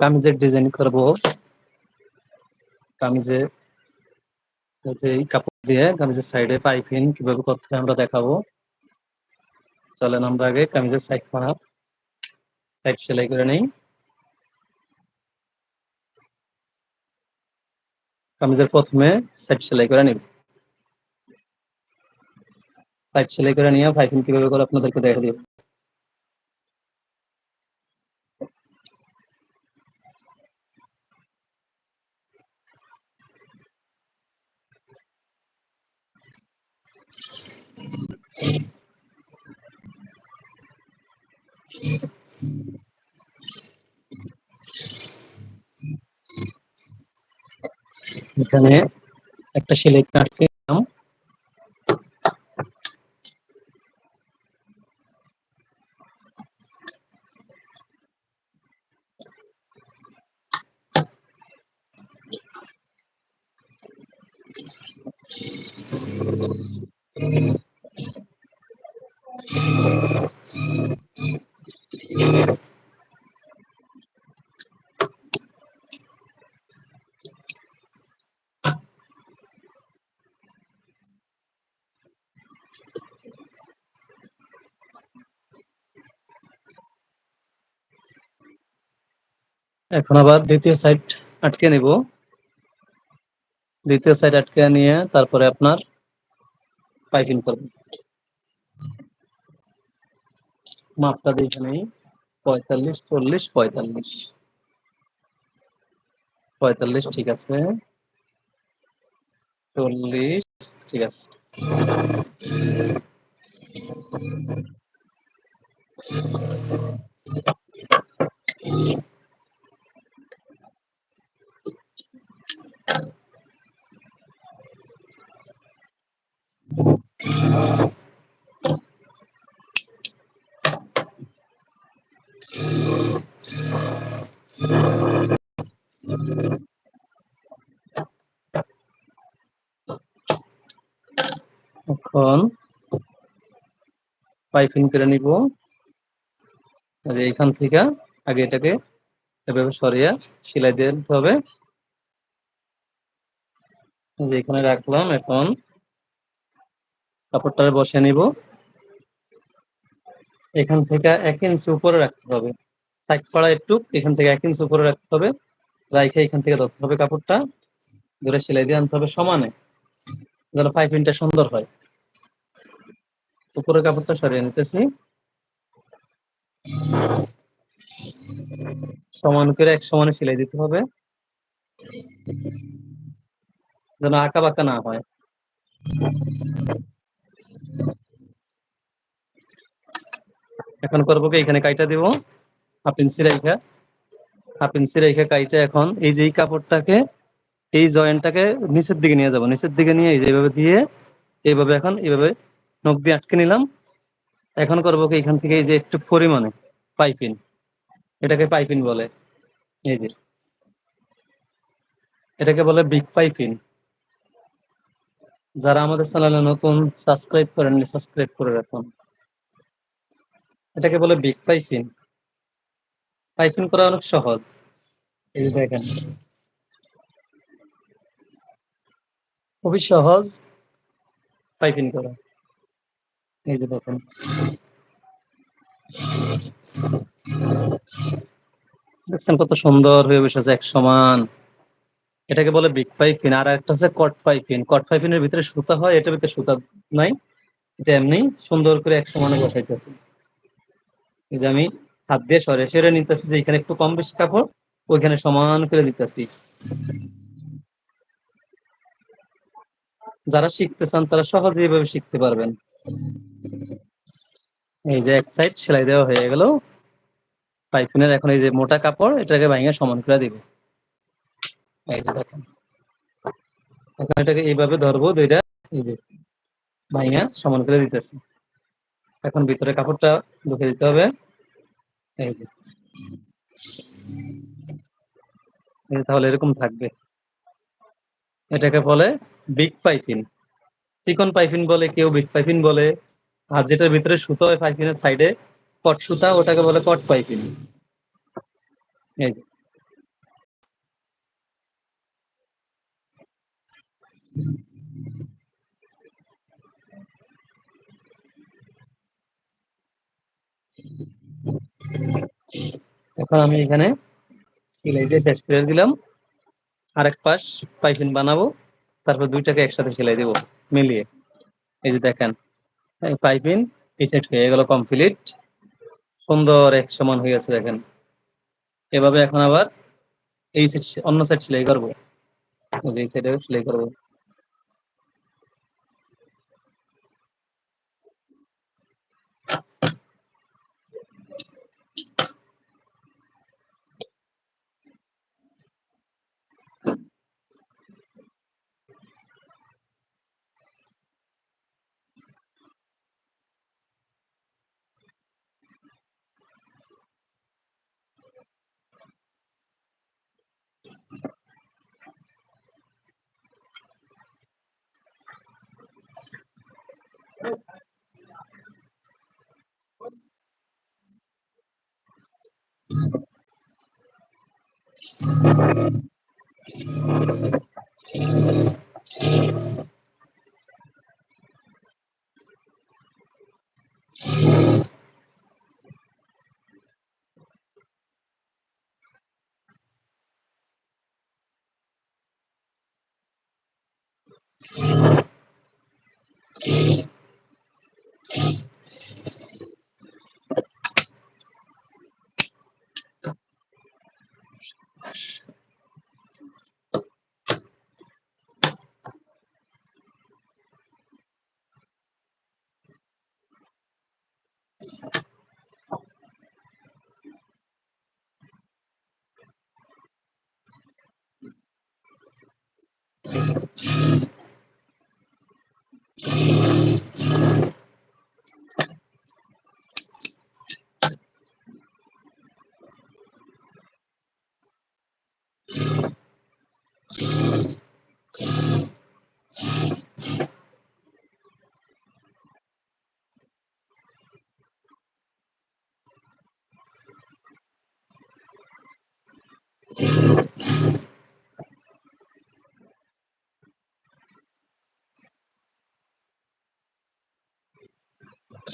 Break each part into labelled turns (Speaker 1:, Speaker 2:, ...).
Speaker 1: কামিজের ডিজাইন করব। কামিজে এই কাপড় দিয়ে কামিজের সাইডে পাইপিং কীভাবে করতে হয় আমরা দেখাবো। চলেন আমরা আগে কামিজের সাইড খারাপ সাইড সেলাই করে নেই। কামিজের প্রথমে সাইড সেলাই করে নিব। সাইড সেলাই করে নিয়ে পাইপিং কীভাবে করে আপনাদেরকে দেখে দিব এখানে একটা সেলাই কাটকে দিলাম এখন আবার দ্বিতীয় সাইড আটকে নিব। দ্বিতীয় সাইড আটকে নিয়ে তারপরে আপনার পাইপিং করব। মাপটা দেখে নেই। পঁয়তাল্লিশ, চল্লিশ, পঁয়তাল্লিশ। পঁয়তাল্লিশ, ঠিক আছে। চল্লিশ, ঠিক আছে। এখন পাইপিং করে নিব। এইখান থেকে আগে এটাকে এভাবে সরিয়ে সেলাই দিয়ে দিতে হবে। এখানে রাখলাম, এখন কাপড়টা বসে নিব। এখান থেকে এক ইঞ্চি উপরে রাখতে হবে। সাইড পাড়া একটু, এখান থেকে এক ইঞ্চি উপরে রাখতে হবে। রাইখে এখান থেকে ধরতে হবে কাপড়টা। ধরে সেলাই দিয়ে আনতে হবে সমানে, যেন পাইপিংটা সুন্দর হয়। উপরে কাপড়টা সরিয়ে নিতেছি। সমান করে এক সমানে সেলাই দিতে হবে। যেন আঁকা বাঁকা না হয়। এখন করব কি এখানে কাইটা দিব, হাফ ইঞ্চি রেখা হাফ ইঞ্চি রেখে কাইটা এখন এই যে এই কাপড়টাকে, এই জয়েন্টটাকে নিচের দিকে নিয়ে যাব। নিচের দিকে নিয়ে এইভাবে দিয়ে, এইভাবে এখন এইভাবে নখ দিয়ে আটকে নিলাম। এখন করব কি, এখান থেকে যে একটু পরিমাণে পাইপিন এটাকে পাইপিন বলে। এই যে। এটাকে বলে বিগ পাইপিন যারা আমাদের চ্যানেলে নতুন সাবস্ক্রাইব করেননি সাবস্ক্রাইব করে রাখুন। এটাকে বলে বিগ পাইপিন পাইপিন করা অনেক সহজ। এই দেখেন। খুবই সহজ পাইপিং করা। এই যে দেখেন। দেখছেন কত সুন্দর হয়ে বসেছে এক সমান। এটাকে বলে বিগ পাইপিন আর একটা হচ্ছে কট পাইপিন কট পাইপিনের ভিতরে সুতা হয়, এটার ভিতরে সুতা নাই, এটা এমনি সুন্দর করে এক সমানে বসাইতেছে। এই যে আমি হাত দিয়ে সরে সরে নিতেছি যে এখানে একটু কম বেশি কাপড়, ওইখানে সমান করে দিতেছি। যারা শিখতে চান তারা সহজে এভাবে শিখতে পারবেন। এই যে এক সাইড সেলাই দেওয়া হয়ে গেল। পাইপিনের এখন এই যে মোটা কাপড়, এটাকে ভাঙে সমান করে দিব। এই যে দেখেন। এখন এটাকে এইভাবে ধরবো, দুইটা, এই যে ভাঙা সমান করে দিতেছি। এখন ভিতরে কাপড়টা ঢুকে দিতে হবে। এই যে। তাহলে এরকম থাকবে। এটাকে বলে বিগ পাইপিন চিকন পাইপিন বলে, কেউ বিগ পাইপিন বলে। আর যেটার ভিতরে সুতো হয় পাইপিনের সাইডে, কট সুতা, ওটাকে বলে কট পাইপিং। এই যে। এখন আমি এখানে সেলাই দিয়ে শেষ করে দিলাম। আরেক পাশ পাইপিং বানাবো, তারপর দুইটাকে একসাথে সেলাই দেবো, মিলিয়ে। এই যে দেখেন। পাইপিং, এই সেট হয়ে গেল কমপ্লিট সুন্দর এক সমান হয়ে গেছে দেখেন। এভাবে এখন আবার এই সেট অন্য সেট সেলাই করব। এই সাইডে সেলাই করব। Thank you. Josh.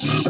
Speaker 1: Yeah.